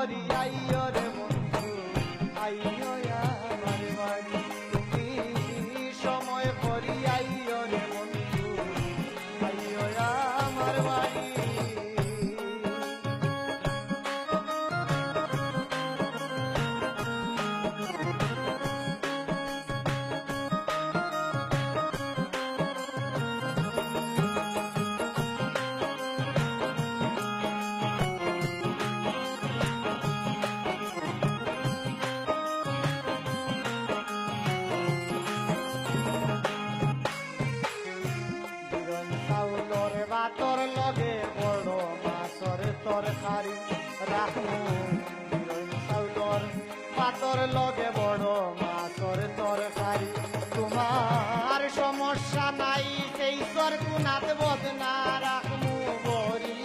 করি আইয় রে ভাতর লগে বড় মাছর তরকারি। তোমার সমস্যা নাই, সেই সরকুনাথ বদনা রাখমু বরি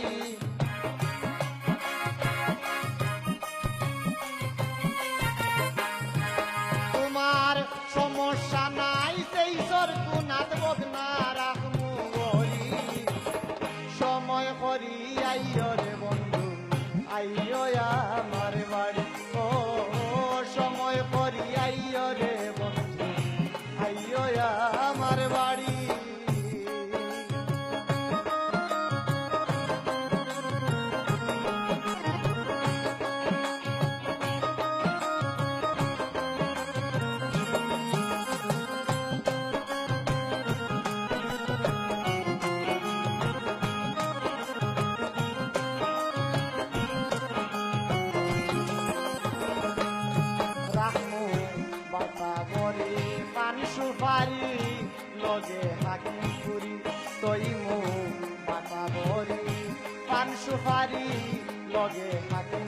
তোমার সমস্যা নাই, সেই সরকুনাথ বদনা রাখমু বলি সময় করি, আইয় রে বন্ধু, আইয় বলি পান সুপারি লজে হাকিম পুরি তৈমু বাতা বলি পান সুপারি লজে হাকিম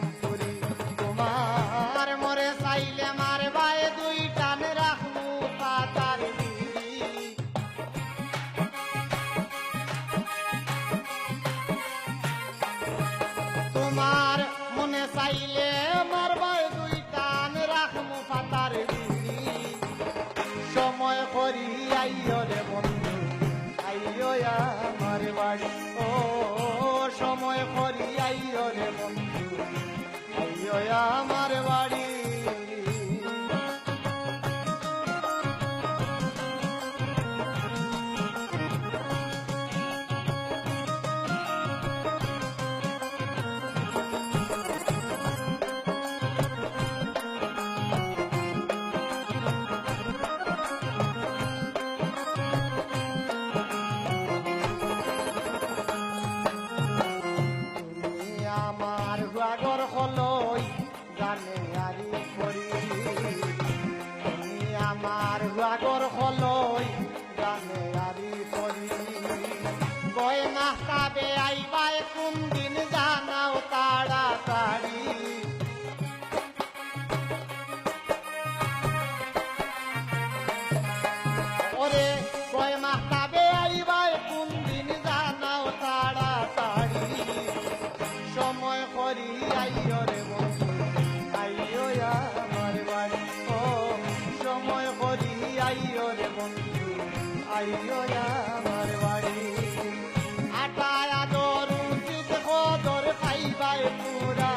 আমার বাড়ি। ও হলই জানে আরি করি তুমি আমার হুয়াগর হলই, জানে আরি করি কয় মাহতাবে আইবাই কোন দিন জানাও তাড়াতাড়ি। ওরে কোন দিন জানাও সময় করি আইয় আইয় আমার বাড়ি। আটা আদর উচিত কদর খাইবাই পুরা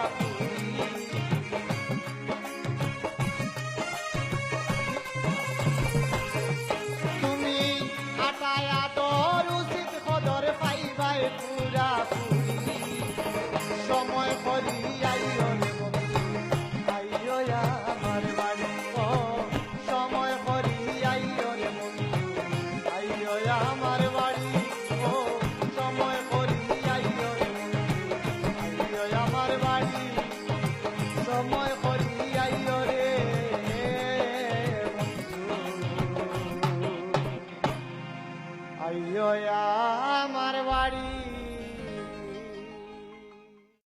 তুমি আটায় তোর উচিত কদর পাইবাই পুরা পুরি।